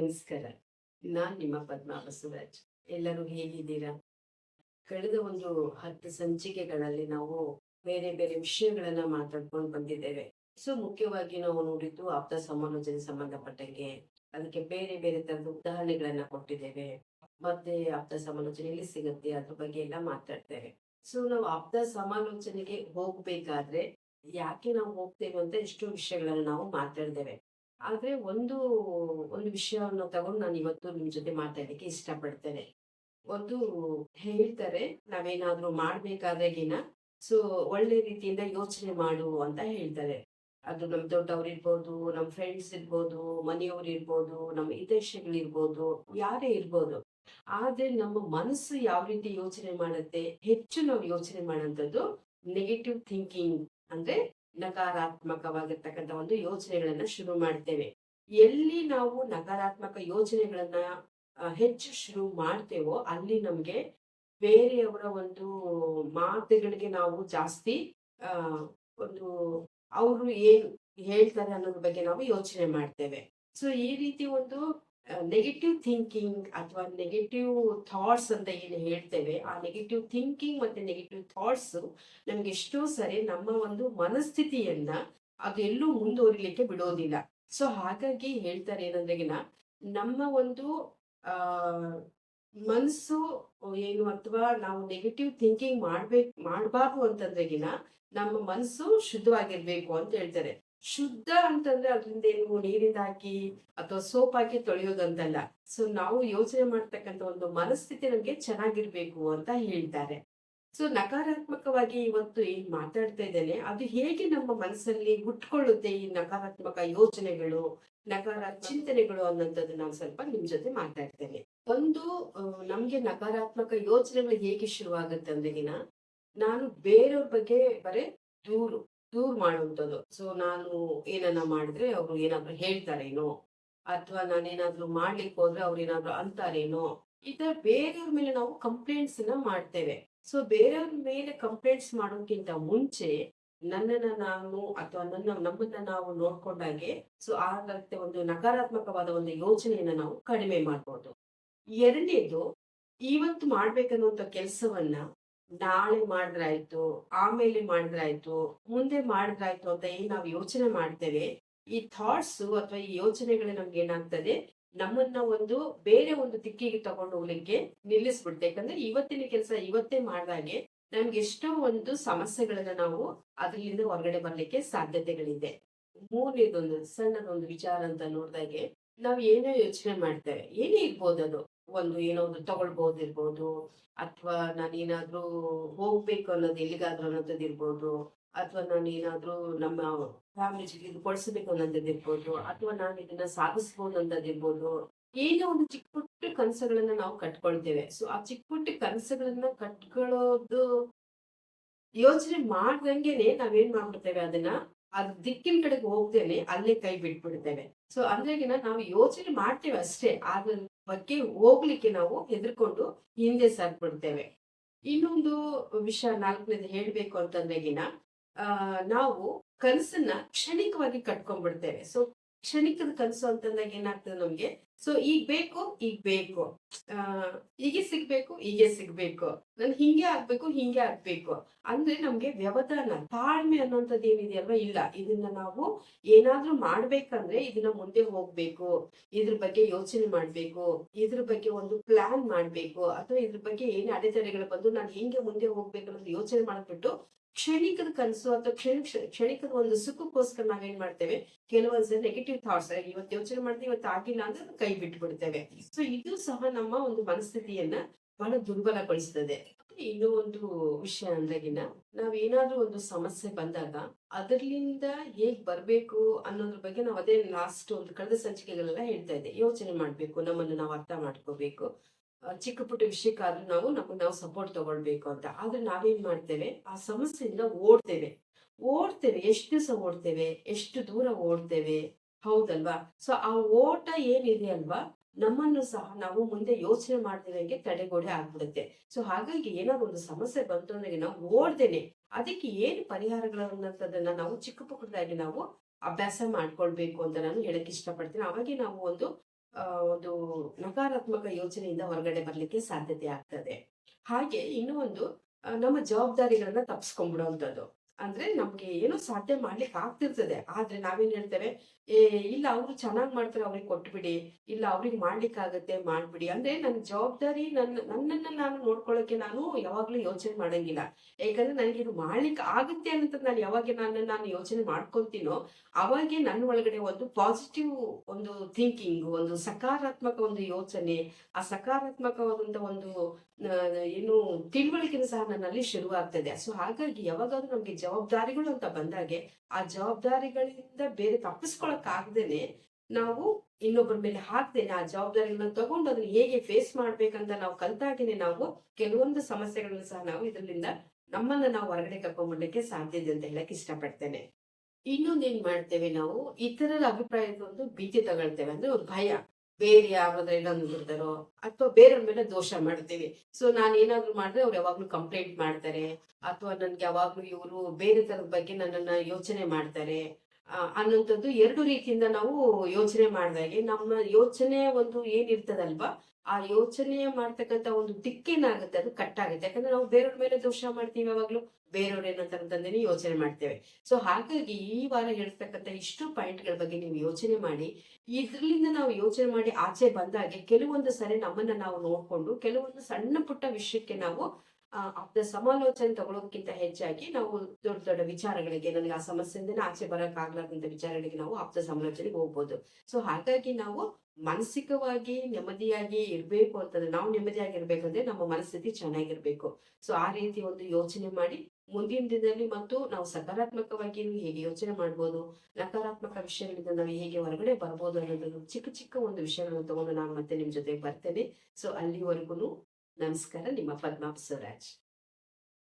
ನಮಸ್ಕಾರ. ನಾನ್ ನಿಮ್ಮ ಪದ್ಮಾ ಬಸವರಾಜ್ ಎಲ್ಲರೂ ಹೇಗಿದ್ದೀರಾ? ಕಳೆದ ಒಂದು ಹತ್ತು ಸಂಚಿಕೆಗಳಲ್ಲಿ ನಾವು ಬೇರೆ ಬೇರೆ ವಿಷಯಗಳನ್ನ ಮಾತಾಡ್ಕೊಂಡು ಬಂದಿದ್ದೇವೆ. ಸೊ, ಮುಖ್ಯವಾಗಿ ನಾವು ನೋಡಿದ್ದು ಆಪ್ತ ಸಮಾಲೋಚನೆ ಸಂಬಂಧಪಟ್ಟಂಗೆ ಅದಕ್ಕೆ ಬೇರೆ ಬೇರೆ ತರದ ಉದಾಹರಣೆಗಳನ್ನ ಕೊಟ್ಟಿದ್ದೇವೆ. ಮತ್ತೆ ಆಪ್ತ ಸಮಾಲೋಚನೆ ಎಲ್ಲಿ ಸಿಗುತ್ತೆ, ಅದ್ರ ಬಗ್ಗೆ ಎಲ್ಲ ಮಾತಾಡ್ತೇವೆ. ಸೊ, ನಾವು ಆಪ್ತ ಸಮಾಲೋಚನೆಗೆ ಹೋಗ್ಬೇಕಾದ್ರೆ, ಯಾಕೆ ನಾವು ಹೋಗ್ತೇವೆ ಅಂತ ಎಷ್ಟೋ ವಿಷಯಗಳನ್ನ ನಾವು ಮಾತಾಡ್ತೇವೆ. ಆದ್ರೆ ಒಂದು ಒಂದು ವಿಷಯವನ್ನು ತಗೊಂಡು ನಾನು ಇವತ್ತು ನಿಮ್ ಜೊತೆ ಮಾತಾಡಲಿಕ್ಕೆ ಇಷ್ಟಪಡ್ತೇನೆ ಒಂದು ಹೇಳ್ತಾರೆ, ನಾವೇನಾದ್ರೂ ಮಾಡ್ಬೇಕಾದಾಗಿನ ಸೊ ಒಳ್ಳೆ ರೀತಿಯಿಂದ ಯೋಚನೆ ಮಾಡು ಅಂತ ಹೇಳ್ತಾರೆ. ಅದು ನಮ್ ದೊಡ್ಡವ್ರು ಇರ್ಬೋದು, ನಮ್ ಫ್ರೆಂಡ್ಸ್ ಇರ್ಬೋದು, ಮನೆಯವ್ರು ಇರ್ಬೋದು, ನಮ್ಮ ಹಿತೈಷಿಗಳಿರ್ಬೋದು ಯಾರೇ ಇರ್ಬೋದು. ಆದ್ರೆ ನಮ್ಮ ಮನಸ್ಸು ಯಾವ ರೀತಿ ಯೋಚನೆ ಮಾಡುತ್ತೆ, ಹೆಚ್ಚು ನಾವು ಯೋಚನೆ ಮಾಡೋಂಥದ್ದು ನೆಗೆಟಿವ್ ಥಿಂಕಿಂಗ್ ಅಂದ್ರೆ ನಕಾರಾತ್ಮಕವಾಗಿರ್ತಕ್ಕಂಥ ಒಂದು ಯೋಚನೆಗಳನ್ನ ಶುರು ಮಾಡ್ತೇವೆ. ಎಲ್ಲಿ ನಾವು ನಕಾರಾತ್ಮಕ ಯೋಚನೆಗಳನ್ನ ಹೆಚ್ಚು ಶುರು ಮಾಡ್ತೇವೋ ಅಲ್ಲಿ ನಮ್ಗೆ ಬೇರೆಯವರ ಒಂದು ಮಾತುಗಳಿಗೆ ನಾವು ಜಾಸ್ತಿ ಒಂದು ಅವರು ಏನ್ ಹೇಳ್ತಾರೆ ಅನ್ನೋದ್ರ ಬಗ್ಗೆ ನಾವು ಯೋಚನೆ ಮಾಡ್ತೇವೆ. ಸೊ ಈ ರೀತಿ ಒಂದು ನೆಗೆಟಿವ್ ಥಿಂಕಿಂಗ್ ಅಥವಾ ನೆಗೆಟಿವ್ ಥಾಟ್ಸ್ ಅಂತ ಏನು ಹೇಳ್ತೇವೆ. ಆ ನೆಗೆಟಿವ್ ಥಿಂಕಿಂಗ್ ಮತ್ತೆ ನೆಗೆಟಿವ್ ಥಾಟ್ಸ್ ನಮ್ಗೆ ಎಷ್ಟೋ ಸರಿ ನಮ್ಮ ಒಂದು ಮನಸ್ಥಿತಿಯನ್ನ ಅದು ಎಲ್ಲೂ ಮುಂದುವರಿಲಿಕ್ಕೆ ಬಿಡೋದಿಲ್ಲ. ಸೊ ಹಾಗಾಗಿ ಹೇಳ್ತಾರೆ ಏನಂದ್ರೆಗಿನ ನಮ್ಮ ಒಂದು ಮನಸ್ಸು ಏನು ಅಥವಾ ನಾವು ನೆಗೆಟಿವ್ ಥಿಂಕಿಂಗ್ ಮಾಡ್ಬೇಕು, ಮಾಡಬಾರ್ದು ಅಂತಂದ್ರೆಗಿನ ನಮ್ಮ ಮನಸ್ಸು ಶುದ್ಧವಾಗಿರ್ಬೇಕು ಅಂತ ಹೇಳ್ತಾರೆ. ಶುದ್ಧ ಅಂತಂದ್ರೆ ಅದರಿಂದ ಏನು ನೀರಿಂದ ಹಾಕಿ ಅಥವಾ ಸೋಪ್ ಹಾಕಿ ತೊಳೆಯೋದಂತಲ್ಲ. ಸೊ ನಾವು ಯೋಚನೆ ಮಾಡ್ತಕ್ಕಂಥ ಒಂದು ಮನಸ್ಥಿತಿ ನಮ್ಗೆ ಚೆನ್ನಾಗಿರ್ಬೇಕು ಅಂತ ಹೇಳ್ತಾರೆ. ಸೊ ನಕಾರಾತ್ಮಕವಾಗಿ ಇವತ್ತು ಏನ್ ಮಾತಾಡ್ತಾ ಇದ್ದೇನೆ, ಅದು ಹೇಗೆ ನಮ್ಮ ಮನಸ್ಸಲ್ಲಿ ಹುಟ್ಕೊಳ್ಳುತ್ತೆ ಈ ನಕಾರಾತ್ಮಕ ಯೋಚನೆಗಳು, ನಕಾರಾತ್ಮಕ ಚಿಂತನೆಗಳು ಅನ್ನೋಂಥದ್ದು ನಾವು ಸ್ವಲ್ಪ ನಿಮ್ ಜೊತೆ ಮಾತಾಡ್ತೇನೆ. ಒಂದು ನಮ್ಗೆ ನಕಾರಾತ್ಮಕ ಯೋಚನೆಗಳು ಹೇಗೆ ಶುರುವಾಗುತ್ತೆ ಅಂದ್ರೆಗಿನ ನಾನು ಬೇರೆಯವ್ರ ಬಗ್ಗೆ ಬರೇ ದೂರು. ದೂರ್ ಮಾಡುವಂಥದ್ದು. ಸೊ ನಾನು ಏನನ್ನ ಮಾಡಿದ್ರೆ ಅವರು ಏನಾದ್ರು ಹೇಳ್ತಾರೇನೋ, ಅಥವಾ ನಾನೇನಾದ್ರೂ ಮಾಡ್ಲಿಕ್ಕೆ ಹೋದ್ರೆ ಅವ್ರು ಏನಾದ್ರು ಅಂತಾರೇನೋ ಈ ತರ ಬೇರೆಯವ್ರ ಮೇಲೆ ನಾವು ಕಂಪ್ಲೇಂಟ್ಸ್ನ ಮಾಡ್ತೇವೆ. ಸೊ ಬೇರೆಯವ್ರ ಮೇಲೆ ಕಂಪ್ಲೇಂಟ್ಸ್ ಮಾಡೋಕ್ಕಿಂತ ಮುಂಚೆ ನನ್ನನ್ನ ನಾನು ಅಥವಾ ನನ್ನ, ನಮ್ಮನ್ನ ನಾವು ನೋಡ್ಕೊಂಡಾಗೆ ಸೊ ಆಗತ್ತೆ ಒಂದು ನಕಾರಾತ್ಮಕವಾದ ಒಂದು ಯೋಚನೆಯನ್ನ ನಾವು ಕಡಿಮೆ ಮಾಡ್ಬೋದು. ಎರಡನೇದು ಇವತ್ತು ಮಾಡ್ಬೇಕನ್ನುವಂತ ಕೆಲಸವನ್ನ ನಾಳೆ ಮಾಡಿದ್ರಾಯ್ತು, ಆಮೇಲೆ ಮಾಡಿದ್ರಾಯ್ತು, ಮುಂದೆ ಮಾಡಿದ್ರಾಯ್ತು ಅಂತ ಏನ್ ನಾವು ಯೋಚನೆ ಮಾಡ್ತೇವೆ? ಈ ಥಾಟ್ಸ್ ಅಥವಾ ಈ ಯೋಚನೆಗಳು ನಮ್ಗೆ ಏನಾಗ್ತದೆ? ನಮ್ಮನ್ನ ಒಂದು ಬೇರೆ ಒಂದು ದಿಕ್ಕಿಗೆ ತಗೊಂಡು ಹೋಗ್ಲಿಕ್ಕೆ ನಿಲ್ಲಿಸ್ಬಿಡುತ್ತೆ. ಯಾಕಂದ್ರೆ ಇವತ್ತಿನ ಕೆಲಸ ಇವತ್ತೇ ಮಾಡಿದಾಗೆ ನಮ್ಗೆ ಎಷ್ಟೋ ಒಂದು ಸಮಸ್ಯೆಗಳನ್ನ ನಾವು ಅದರಿಂದ ಹೊರಗಡೆ ಬರ್ಲಿಕ್ಕೆ ಸಾಧ್ಯತೆಗಳಿದೆ. ಮೂರನೇದೊಂದು, ಸಣ್ಣದೊಂದು ವಿಚಾರ ಅಂತ ನೋಡಿದಾಗೆ ನಾವ್ ಏನೋ ಯೋಚನೆ ಮಾಡ್ತೇವೆ, ಏನೇ ಇರ್ಬೋದು ಅದು. ಒಂದು ಏನೋ ಒಂದು ತಗೊಳ್ಬೋದಿರ್ಬೋದು ಅಥವಾ ನಾನೇನಾದ್ರೂ ಹೋಗ್ಬೇಕು ಅನ್ನೋದು ಎಲ್ಲಿಗಾದ್ರೂ ಅನ್ನೋದು ಇರ್ಬೋದು. ಅಥವಾ ನಾನು ಏನಾದ್ರೂ ನಮ್ಮ ಫ್ಯಾಮಿಲಿ ಜೊತೆ ಇದು ಕೊಡಿಸ್ಬೇಕು ಅನ್ನೋದು ಇರ್ಬೋದು. ಅಥವಾ ನಾನು ಇದನ್ನ ಸಾಧಿಸ್ಬೋದು ಅನ್ನೋದು ಇರ್ಬೋದು. ಏನೋ ಒಂದು ಚಿಕ್ಕ ಪುಟ್ಟ ಕನಸುಗಳನ್ನ ನಾವು ಕಟ್ಕೊಳ್ತೇವೆ. ಸೊ ಆ ಚಿಕ್ಕ ಪುಟ್ಟ ಕನಸುಗಳನ್ನ ಕಟ್ಕೊಳ್ಳೋದು ಯೋಚನೆ ಮಾಡ್ದಂಗೆನೆ ನಾವೇನ್ ಮಾಡ್ಬಿಡ್ತೇವೆ ಅದನ್ನ? ಅದ್ ದಿಕ್ಕಿನ ಕಡೆಗೆ ಹೋಗ್ದೇನೆ ಅಲ್ಲೇ ಕೈ ಬಿಟ್ಬಿಡ್ತೇವೆ. ಸೊ ಅಂದ್ರೆಗಿನ ನಾವು ಯೋಚನೆ ಮಾಡ್ತೇವೆ ಅಷ್ಟೇ. ಅದ್ರ ಬಗ್ಗೆ ಹೋಗ್ಲಿಕ್ಕೆ ನಾವು ಹೆದರ್ಕೊಂಡು ಹಿಂದೆ ಸರ್ಬಿಡ್ತೇವೆ ಇನ್ನೊಂದು ವಿಷಯ ನಾಲ್ಕನೇದು ಹೇಳ್ಬೇಕು ಅಂತಂದ್ರೆಗಿನ ಆ, ನಾವು ಕನಸನ್ನ ಕ್ಷಣಿಕವಾಗಿ ಕಟ್ಕೊಂಡ್ಬಿಡ್ತೇವೆ. ಸೊ ಕ್ಷಣಿಕದ ಕನಸು ಅಂತಂದಾಗ ಏನಾಗ್ತದೆ ನಮ್ಗೆ? ಸೊ ಈಗ ಬೇಕು ಈಗ ಬೇಕು. ಆ, ಹೀಗೆ ಸಿಗ್ಬೇಕು ಹೀಗೆ ಸಿಗ್ಬೇಕು. ನನ್ ಹಿಂಗೆ ಆಗ್ಬೇಕು ಹಿಂಗೆ ಆಗ್ಬೇಕು. ಅಂದ್ರೆ ನಮ್ಗೆ ವ್ಯವಧಾನ, ತಾಳ್ಮೆ ಅನ್ನೋಂಥದ್ದು ಏನಿದೆಯಲ್ವಾ? ಇಲ್ಲ. ಇದನ್ನ ನಾವು ಏನಾದ್ರೂ ಮಾಡ್ಬೇಕಂದ್ರೆ ಇದನ್ನ ಮುಂದೆ ಹೋಗ್ಬೇಕು. ಇದ್ರ ಬಗ್ಗೆ ಯೋಚನೆ ಮಾಡ್ಬೇಕು. ಇದ್ರ ಬಗ್ಗೆ ಒಂದು ಪ್ಲಾನ್ ಮಾಡ್ಬೇಕು. ಅಥವಾ ಇದ್ರ ಬಗ್ಗೆ ಏನ್ ಅಡೆತಡೆಗಳು ಬಂದು ನಾನು ಹೆಂಗೆ ಮುಂದೆ ಹೋಗ್ಬೇಕು ಅನ್ನೋದು ಯೋಚನೆ ಮಾಡ್ಬಿಟ್ಟು ಕ್ಷಣಿಕದ ಕನಸು ಅಥವಾ ಕ್ಷಣ ಕ್ಷಣಿಕದ ಒಂದು ಸುಖಕ್ಕೋಸ್ಕರ ನಾವೇನ್ ಮಾಡ್ತೇವೆ? ಕೆಲವೊಂದ್ಸಲ ನೆಗೆಟಿವ್ ಥಾಟ್ಸ್ ಇವತ್ತು ಯೋಚನೆ ಮಾಡ್ತೀವಿ, ಇವತ್ತು ಆಗಿಲ್ಲ ಅಂದ್ರೆ ಕೈ ಬಿಟ್ಬಿಡ್ತೇವೆ. ಸೊ ಇದು ಸಹ ನಮ್ಮ ಒಂದು ಮನಸ್ಥಿತಿಯನ್ನ ಬಹಳ ದುರ್ಬಲಗೊಳಿಸ್ತದೆ. ಇನ್ನೂ ಒಂದು ವಿಷಯ ಅಂದಾಗಿನ ನಾವ್ ಏನಾದ್ರೂ ಒಂದು ಸಮಸ್ಯೆ ಬಂದಾಗ ಅದರ್ಲಿಂದ ಹೇಗ್ ಬರ್ಬೇಕು ಅನ್ನೋದ್ರ ಬಗ್ಗೆ ನಾವು ಅದೇ ಲಾಸ್ಟ್ ಒಂದು ಕಳೆದ ಸಂಚಿಕೆಗಳೆಲ್ಲ ಹೇಳ್ತಾ ಇದ್ದೆ. ಯೋಚನೆ ಮಾಡ್ಬೇಕು, ನಮ್ಮನ್ನು ನಾವು ಅರ್ಥ ಮಾಡ್ಕೋಬೇಕು. ಚಿಕ್ಕ ಪುಟ್ಟ ವಿಷಯಕ್ಕಾದ್ರೂ ನಾವು ನಮಗೆ ನಾವು ಸಪೋರ್ಟ್ ತಗೊಳ್ಬೇಕು ಅಂತ. ಆದ್ರೆ ನಾವೇನ್ ಮಾಡ್ತೇವೆ? ಆ ಸಮಸ್ಯೆಯಿಂದ ಓಡ್ತೇವೆ. ಓಡ್ತೇವೆ. ಎಷ್ಟು ದಿವಸ ಓಡ್ತೇವೆ? ಎಷ್ಟು ದೂರ ಓಡ್ತೇವೆ? ಹೌದಲ್ವಾ? ಸೊ ಆ ಓಟ ಏನಿದೆ ಅಲ್ವಾ? ನಮ್ಮನ್ನು ಸಹ ನಾವು ಮುಂದೆ ಯೋಚನೆ ಮಾಡ್ತಿದಂಗೆ ತಡೆಗೋಡೆ ಆಗ್ಬಿಡುತ್ತೆ. ಸೊ ಹಾಗಾಗಿ ಏನಾದ್ರು ಒಂದು ಸಮಸ್ಯೆ ಬಂತು ಅಂದ್ರೆ ನಾವು ಓಡ್ದೇನೆ ಅದಕ್ಕೆ ಏನು ಪರಿಹಾರಗಳನ್ನ ನಾವು ಚಿಕ್ಕ ಪುಕ್ಕದಾಗಿ ನಾವು ಅಭ್ಯಾಸ ಮಾಡ್ಕೊಳ್ಬೇಕು ಅಂತ ನಾನು ಹೇಳಕ್ ಇಷ್ಟಪಡ್ತೀನಿ. ಅವಾಗೆ ನಾವು ಒಂದು ಒಂದು ನಕಾರಾತ್ಮಕ ಯೋಚನೆಯಿಂದ ಹೊರಗಡೆ ಬರ್ಲಿಕ್ಕೆ ಸಾಧ್ಯತೆ ಆಗ್ತದೆ. ಹಾಗೆ ಇನ್ನೂ ಒಂದು ನಮ್ಮ ಜವಾಬ್ದಾರಿಗಳನ್ನ ತಪ್ಪಿಸ್ಕೊಂಡ್ಬಿಡುವಂಥದ್ದು ಅಂದ್ರೆ ನಮ್ಗೆ ಏನೋ ಸಾಧ್ಯ ಮಾಡ್ಲಿಕ್ಕೆ ಆಗ್ತಿರ್ತದೆ. ಆದ್ರೆ ನಾವೇನ್ ಹೇಳ್ತೇವೆ, ಏ, ಇಲ್ಲ ಅವ್ರು ಚೆನ್ನಾಗ್ ಮಾಡ್ತಾರೆ, ಅವ್ರಿಗೆ ಕೊಟ್ಬಿಡಿ. ಇಲ್ಲ ಅವ್ರಿಗೆ ಮಾಡ್ಲಿಕ್ಕೆ ಆಗತ್ತೆ, ಮಾಡ್ಬಿಡಿ. ಅಂದ್ರೆ ನನ್ನ ಜವಾಬ್ದಾರಿ ನನ್ನ ನನ್ನನ್ನ ನಾನು ನೋಡ್ಕೊಳ್ಳೋಕೆ ನಾನು ಯಾವಾಗ್ಲೂ ಯೋಚನೆ ಮಾಡಂಗಿಲ್ಲ. ಯಾಕಂದ್ರೆ ನನಗೆ ಇದು ಮಾಡ್ಲಿಕ್ಕೆ ಆಗುತ್ತೆ ಅಂತ ನಾನು ಯಾವಾಗ ನನ್ನ, ನಾನು ಯೋಚನೆ ಮಾಡ್ಕೊಂತೀನೋ, ಅವಾಗೆ ನನ್ನ ಒಳಗಡೆ ಒಂದು ಪಾಸಿಟಿವ್ ಒಂದು ಥಿಂಕಿಂಗ್ ಒಂದು ಸಕಾರಾತ್ಮಕ ಒಂದು ಯೋಚನೆ, ಆ ಸಕಾರಾತ್ಮಕವಾದಂತ ಒಂದು ಏನು ತಿಳುವಳಿಕೆ ಸಹ ನನ್ನಲ್ಲಿ ಶುರುವಾಗ್ತದೆ. ಸೊ ಹಾಗಾಗಿ ಯಾವಾಗಾದ್ರೂ ನಮ್ಗೆ ಜವಾಬ್ದಾರಿಗಳು ಅಂತ ಬಂದಾಗೆ ಆ ಜವಾಬ್ದಾರಿಗಳಿಂದ ಬೇರೆ ತಪ್ಪಿಸ್ಕೊಳಕ್ ಆಗ್ದೇನೆ ನಾವು ಇನ್ನೊಬ್ಬರ ಮೇಲೆ ಹಾಕ್ದೇನೆ ಆ ಜವಾಬ್ದಾರಿಗಳನ್ನ ತಗೊಂಡು ಅದನ್ನ ಹೇಗೆ ಫೇಸ್ ಮಾಡ್ಬೇಕಂತ ನಾವು ಕಲ್ತಾಗೇನೆ ನಾವು ಕೆಲವೊಂದು ಸಮಸ್ಯೆಗಳನ್ನ ಸಹ ನಾವು ಇದರಿಂದ ನಮ್ಮನ್ನ ನಾವು ಹೊರಗಡೆ ಕರ್ಕೊಂಡ್ಬರ್ಲಿಕ್ಕೆ ಸಾಧ್ಯ ಇದೆ ಅಂತ ಹೇಳಕ್ ಇಷ್ಟಪಡ್ತೇನೆ. ಇನ್ನೊಂದೇನ್ ಮಾಡ್ತೇವೆ ನಾವು ಇತರರ ಅಭಿಪ್ರಾಯದ ಒಂದು ಭೀತಿ ತಗೊಳ್ತೇವೆ ಅಂದ್ರೆ ಒಂದು ಭಯ. ಬೇರೆ ಏನಾದ್ರು ಬಿಡ್ತಾರೋ ಅಥವಾ ಬೇರೆಯವ್ರ ಮೇಲೆ ದೋಷ ಮಾಡ್ತೀವಿ. ಸೊ ನಾನು ಏನಾದ್ರು ಮಾಡಿದ್ರೆ ಅವ್ರು ಯಾವಾಗ್ಲೂ ಕಂಪ್ಲೇಂಟ್ ಮಾಡ್ತಾರೆ. ಅಥವಾ ನನ್ಗೆ ಯಾವಾಗ್ಲೂ ಇವರು ಬೇರೆ ತರದ ಬಗ್ಗೆ ನನ್ನನ್ನ ಯೋಚನೆ ಮಾಡ್ತಾರೆ. ಅನ್ನೋಂಥದ್ದು ಎರಡು ರೀತಿಯಿಂದ ನಾವು ಯೋಚನೆ ಮಾಡಿದಾಗೆ ನಮ್ಮ ಯೋಚನೆ ಒಂದು ಏನಿರ್ತದಲ್ವಾ? ಆ ಯೋಚನೆ ಮಾಡ್ತಕ್ಕಂಥ ಒಂದು ದಿಕ್ಕೇನಾಗುತ್ತೆ, ಅದು ಕಟ್ ಆಗುತ್ತೆ. ಯಾಕಂದ್ರೆ ನಾವು ಬೇರೆಯವ್ರ ಮೇಲೆ ದೋಷ ಮಾಡ್ತೀವಿ ಯಾವಾಗ್ಲೂ. ಬೇರೆಯವ್ರು ಅಂತಂದೇನೆ ಯೋಚನೆ ಮಾಡ್ತೇವೆ. ಸೊ ಹಾಗಾಗಿ ಈ ವಾರ ಹೇಳ್ತಕ್ಕಂಥ ಇಷ್ಟು ಪಾಯಿಂಟ್ಗಳ ಬಗ್ಗೆ ನೀವು ಯೋಚನೆ ಮಾಡಿ ಇದರಿಂದ ನಾವು ಯೋಚನೆ ಮಾಡಿ ಆಚೆ ಬಂದಾಗೆ ಕೆಲವೊಂದು ಸರಿ ನಮ್ಮನ್ನ ನಾವು ನೋಡ್ಕೊಂಡು, ಕೆಲವೊಂದು ಸಣ್ಣ ಪುಟ್ಟ ವಿಷಯಕ್ಕೆ ನಾವು ಅದ ಸಮಾಲೋಚನೆ ತಗೊಳ್ಳೋದಕ್ಕಿಂತ ಹೆಚ್ಚಾಗಿ ನಾವು ದೊಡ್ಡ ದೊಡ್ಡ ವಿಚಾರಗಳಿಗೆ ನನಗೆ ಆ ಸಮಸ್ಯೆಯಿಂದ ಆಚೆ ಬರಕ್ ಆಗ್ಲಾರ್ದಂತ ವಿಚಾರಗಳಿಗೆ ನಾವು ಆಪ್ತ ಸಮಾಲೋಚನೆಗೆ ಹೋಗ್ಬೋದು. ಸೊ ಹಾಗಾಗಿ ನಾವು ಮಾನಸಿಕವಾಗಿ ನೆಮ್ಮದಿಯಾಗಿ ಇರಬೇಕು ಅಂತಂದ್ರೆ, ನಾವು ನೆಮ್ಮದಿಯಾಗಿ ಇರ್ಬೇಕಂದ್ರೆ ನಮ್ಮ ಮನಸ್ಥಿತಿ ಚೆನ್ನಾಗಿರ್ಬೇಕು. ಸೊ ಆ ರೀತಿ ಒಂದು ಯೋಚನೆ ಮಾಡಿ ಮುಂದಿನ ದಿನದಲ್ಲಿ ಮತ್ತು ನಾವು ಸಕಾರಾತ್ಮಕವಾಗಿ ಹೇಗೆ ಯೋಚನೆ ಮಾಡ್ಬೋದು, ನಕಾರಾತ್ಮಕ ವಿಷಯಗಳಿಂದ ನಾವು ಹೇಗೆ ಹೊರಗಡೆ ಬರ್ಬೋದು ಅನ್ನೋದನ್ನು ಚಿಕ್ಕ ಚಿಕ್ಕ ಒಂದು ವಿಷಯಗಳನ್ನು ತಗೊಂಡು ನಾನು ಮತ್ತೆ ನಿಮ್ ಜೊತೆಗೆ ಬರ್ತೇನೆ. ಸೊ ಅಲ್ಲಿವರೆಗೂ ನಮಸ್ಕಾರ, ನಿಮ್ಮ ಪದ್ಮಾ ಬಸವರಾಜ್